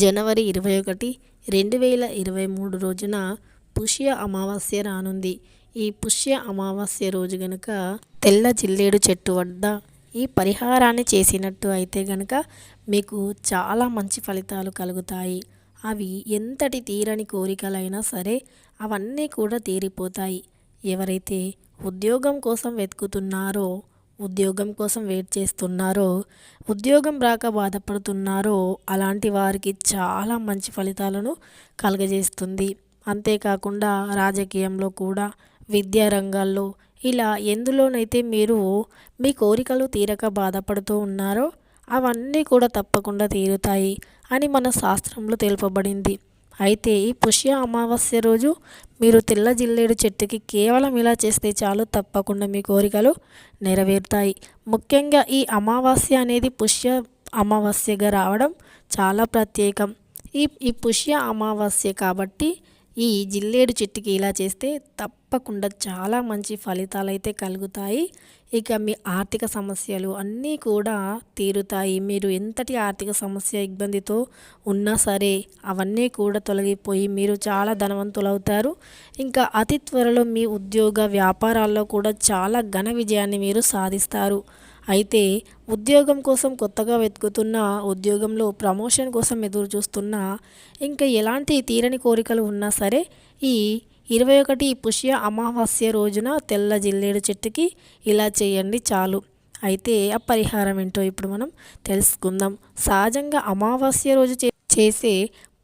జనవరి ఇరవై ఒకటి రెండు వేల ఇరవై మూడు రోజున పుష్య అమావాస్య రానుంది. ఈ పుష్య అమావాస్య రోజు గనుక తెల్ల జిల్లేడు చెట్టు వద్ద ఈ పరిహారాన్ని చేసినట్టు అయితే గనుక మీకు చాలా మంచి ఫలితాలు కలుగుతాయి. అవి ఎంతటి తీరని కోరికలైనా సరే అవన్నీ కూడా తీరిపోతాయి. ఎవరైతే ఉద్యోగం కోసం వెతుకుతున్నారో ఉద్యోగం కోసం వెయిట్ చేస్తున్నారో ఉద్యోగం రాక బాధపడుతున్నారో అలాంటి వారికి చాలా మంచి ఫలితాలను కలుగజేస్తుంది. అంతేకాకుండా రాజకీయంలో కూడా విద్యా రంగాల్లో ఇలా ఎందులోనైతే మీరు మీ కోరికలు తీరక బాధపడుతూ ఉన్నారో అవన్నీ కూడా తప్పకుండా తీరుతాయి అని మన శాస్త్రంలో తెలుపబడింది. అయితే ఈ పుష్య అమావాస్య రోజు మీరు తెల్ల జిల్లేడు చెట్టుకి కేవలం ఇలా చేస్తే చాలు తప్పకుండా మీ కోరికలు నెరవేరుతాయి. ముఖ్యంగా ఈ అమావాస్య అనేది పుష్య అమావాస్యగా రావడం చాలా ప్రత్యేకం. ఈ ఈ పుష్య అమావాస్య కాబట్టి ఈ జిల్లేడు చెట్టుకి ఇలా చేస్తే తప్పకుండా చాలా మంచి ఫలితాలు అయితే కలుగుతాయి. ఇక మీ ఆర్థిక సమస్యలు అన్నీ కూడా తీరుతాయి. మీరు ఎంతటి ఆర్థిక సమస్య ఇబ్బందితో ఉన్నా సరే అవన్నీ కూడా తొలగిపోయి మీరు చాలా ధనవంతులవుతారు. ఇంకా అతి త్వరలో మీ ఉద్యోగ వ్యాపారాల్లో కూడా చాలా ఘన విజయాన్ని మీరు సాధిస్తారు. అయితే ఉద్యోగం కోసం కొత్తగా వెతుకుతున్న ఉద్యోగంలో ప్రమోషన్ కోసం ఎదురు చూస్తున్న ఇంకా ఎలాంటి తీరని కోరికలు ఉన్నా సరే ఈ ఇరవై ఒకటి పుష్య అమావాస్య రోజున తెల్ల జిల్లేడు చెట్టుకి ఇలా చేయండి చాలు. అయితే ఆ పరిహారం ఏంటో ఇప్పుడు మనం తెలుసుకుందాం. సహజంగా అమావాస్య రోజు చేసే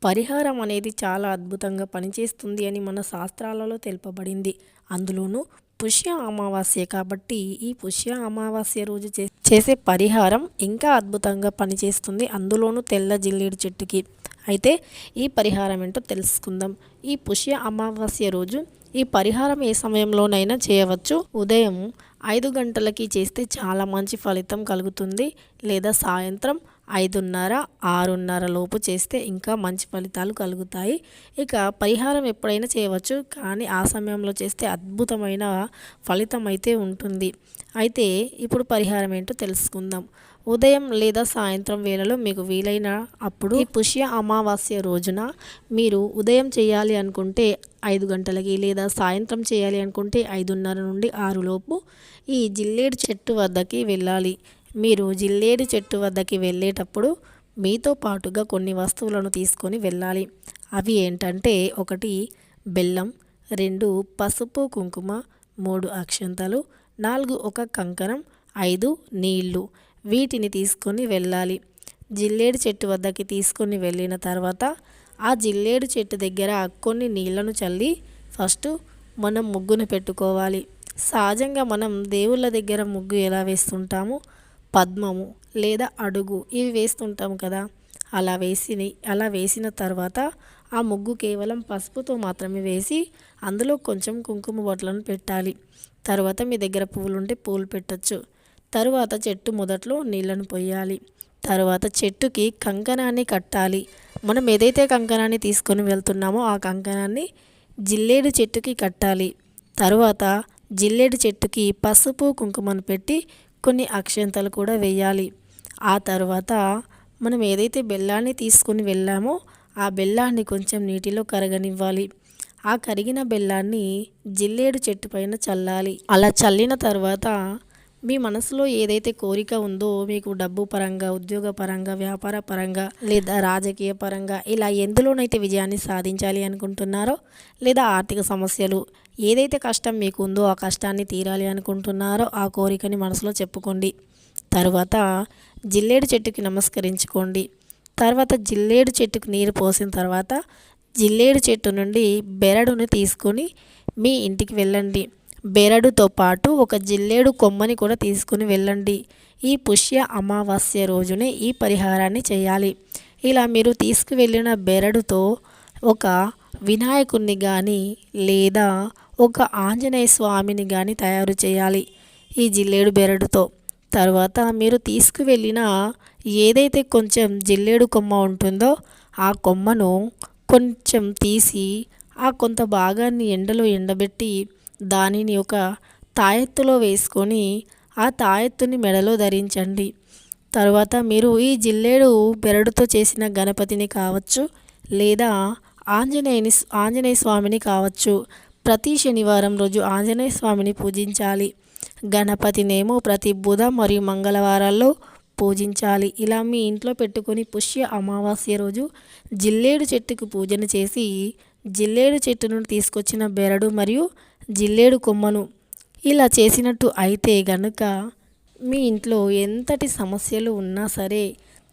పరిహారం అనేది చాలా అద్భుతంగా పనిచేస్తుంది అని మన శాస్త్రాలలో తెలుపబడింది. అందులోనూ పుష్య అమావాస్య కాబట్టి ఈ పుష్య అమావాస్య రోజు చేసే పరిహారం ఇంకా అద్భుతంగా పనిచేస్తుంది. అందులోనూ తెల్ల జిల్లేడు చెట్టుకి. అయితే ఈ పరిహారం ఏంటో తెలుసుకుందాం. ఈ పుష్య అమావాస్య రోజు ఈ పరిహారం ఏ సమయంలోనైనా చేయవచ్చు. ఉదయం ఐదు గంటలకి చేస్తే చాలా మంచి ఫలితం కలుగుతుంది. లేదా సాయంత్రం ఐదున్నర ఆరున్నర లోపు చేస్తే ఇంకా మంచి ఫలితాలు కలుగుతాయి. ఇక పరిహారం ఎప్పుడైనా చేయవచ్చు కానీ ఆ సమయంలో చేస్తే అద్భుతమైన ఫలితం అయితే ఉంటుంది. అయితే ఇప్పుడు పరిహారం ఏంటో తెలుసుకుందాం. ఉదయం లేదా సాయంత్రం వేళలో మీకు వీలైన అప్పుడు ఈ పుష్య అమావాస్య రోజున మీరు ఉదయం చేయాలి అనుకుంటే ఐదు గంటలకి లేదా సాయంత్రం చేయాలి అనుకుంటే ఐదున్నర నుండి ఆరులోపు ఈ జిల్లేడు చెట్టు వద్దకి వెళ్ళాలి. మీరు జిల్లేడు చెట్టు వద్దకి వెళ్ళేటప్పుడు మీతో పాటుగా కొన్ని వస్తువులను తీసుకొని వెళ్ళాలి. అవి ఏంటంటే ఒకటి బెల్లం రెండు పసుపు కుంకుమ మూడు అక్షంతలు నాలుగు ఒక కంకణం ఐదు నీళ్ళు వీటిని తీసుకొని వెళ్ళాలి. జిల్లేడు చెట్టు వద్దకి తీసుకొని వెళ్ళిన తర్వాత ఆ జిల్లేడు చెట్టు దగ్గర కొన్ని నీళ్ళను చల్లి ఫస్ట్ మనం ముగ్గును పెట్టుకోవాలి. సహజంగా మనం దేవుళ్ళ దగ్గర ముగ్గు ఎలా వేస్తుంటాము? పద్మము లేదా అడుగు ఇవి వేస్తుంటాం కదా. అలా వేసి అలా వేసిన తర్వాత ఆ ముగ్గు కేవలం పసుపుతో మాత్రమే వేసి అందులో కొంచెం కుంకుమ బొట్లను పెట్టాలి. తర్వాత మీ దగ్గర పువ్వులు ఉంటే పూలు పెట్టచ్చు. తరువాత చెట్టు మొదట్లో నీళ్ళను పోయాలి తర్వాత చెట్టుకి కంకణాన్ని కట్టాలి. మనం ఏదైతే కంకణాన్ని తీసుకొని వెళ్తున్నామో ఆ కంకణాన్ని జిల్లేడు చెట్టుకి కట్టాలి. తరువాత జిల్లేడు చెట్టుకి పసుపు కుంకుమను పెట్టి కొన్ని అక్షంతలు కూడా వేయాలి. ఆ తర్వాత మనం ఏదైతే బెల్లాన్ని తీసుకుని వెళ్ళామో ఆ బెల్లాన్ని కొంచెం నీటిలో కరగనివ్వాలి. ఆ కరిగిన బెల్లాన్ని జిల్లేడు చెట్టు పైన చల్లాలి. అలా చల్లిన తర్వాత మీ మనసులో ఏదైతే కోరిక ఉందో మీకు డబ్బు పరంగా ఉద్యోగ పరంగా వ్యాపార పరంగా లేదా రాజకీయ పరంగా ఇలా ఎందులోనైతే విజయాన్ని సాధించాలి అనుకుంటున్నారో లేదా ఆర్థిక సమస్యలు ఏదైతే కష్టం మీకు ఉందో ఆ కష్టాన్ని తీరాలి అనుకుంటున్నారో ఆ కోరికని మనసులో చెప్పుకోండి. తర్వాత జిల్లేడు చెట్టుకి నమస్కరించుకోండి. తర్వాత జిల్లేడు చెట్టుకు నీరు పోసిన తర్వాత జిల్లేడు చెట్టు నుండి బెరడును తీసుకొని మీ ఇంటికి వెళ్ళండి. బెరడుతో పాటు ఒక జిల్లేడు కొమ్మని కూడా తీసుకుని వెళ్ళండి. ఈ పుష్య అమావాస్య రోజునే ఈ పరిహారాన్ని చేయాలి. ఇలా మీరు తీసుకువెళ్ళిన బెరడుతో ఒక వినాయకుడిని కానీ లేదా ఒక ఆంజనేయ స్వామిని కానీ తయారు చేయాలి ఈ జిల్లేడు బెరడుతో. తర్వాత మీరు తీసుకువెళ్ళిన ఏదైతే కొంచెం జిల్లేడు కొమ్మ ఉంటుందో ఆ కొమ్మను కొంచెం తీసి ఆ కొంత భాగాన్ని ఎండలో ఎండబెట్టి దానిని ఒక తాయెత్తులో వేసుకొని ఆ తాయెత్తుని మెడలో ధరించండి. తర్వాత మీరు ఈ జిల్లేడు బెరడుతో చేసిన గణపతిని కావచ్చు లేదా ఆంజనేయుని ఆంజనేయ స్వామిని కావచ్చు. ప్రతి శనివారం రోజు ఆంజనేయ స్వామిని పూజించాలి. గణపతినేమో ప్రతి బుధ మరియు మంగళవారాల్లో పూజించాలి. ఇలా మీ ఇంట్లో పెట్టుకొని పుష్య అమావాస్య రోజు జిల్లేడు చెట్టుకు పూజన చేసి జిల్లేడు చెట్టు నుండి తీసుకొచ్చిన బెరడు మరియు జిల్లేడు కొమ్మను ఇలా చేసినట్టు అయితే గనుక మీ ఇంట్లో ఎంతటి సమస్యలు ఉన్నా సరే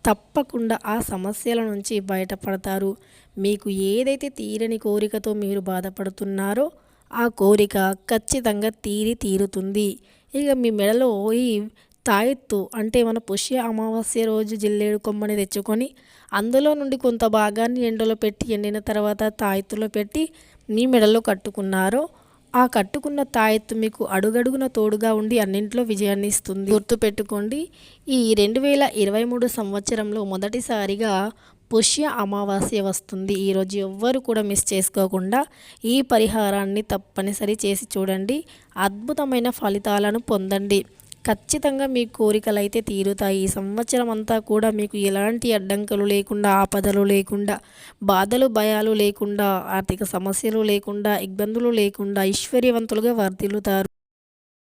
తప్పకుండా ఆ సమస్యల నుంచి బయటపడతారు. మీకు ఏదైతే తీరని కోరికతో మీరు బాధపడుతున్నారో ఆ కోరిక ఖచ్చితంగా తీరి తీరుతుంది. ఇక మీ మెడలో ఈ తాయెత్తు అంటే మన పుష్య అమావాస్య రోజు జిల్లేడు కొమ్మని తెచ్చుకొని అందులో నుండి కొంత భాగాన్ని ఎండలో పెట్టి ఎండిన తర్వాత తాయెత్తులో పెట్టి మీ మెడలో కట్టుకున్నారో ఆ కట్టుకున్న తాయెత్తు మీకు అడుగడుగున తోడుగా ఉండి అన్నింట్లో విజయాన్ని ఇస్తుంది. గుర్తుపెట్టుకోండి ఈ రెండు వేల ఇరవై మూడు సంవత్సరంలో మొదటిసారిగా పుష్య అమావాస్య వస్తుంది. ఈరోజు ఎవ్వరు కూడా మిస్ చేసుకోకుండా ఈ పరిహారాన్ని తప్పనిసరి చేసి చూడండి. అద్భుతమైన ఫలితాలను పొందండి. ఖచ్చితంగా మీ కోరికలు అయితే తీరుతాయి. ఈ సంవత్సరం అంతా కూడా మీకు ఎలాంటి అడ్డంకులు లేకుండా ఆపదలు లేకుండా బాధలు భయాలు లేకుండా ఆర్థిక సమస్యలు లేకుండా ఇబ్బందులు లేకుండా ఐశ్వర్యవంతులుగా వర్ధిల్లుతారు.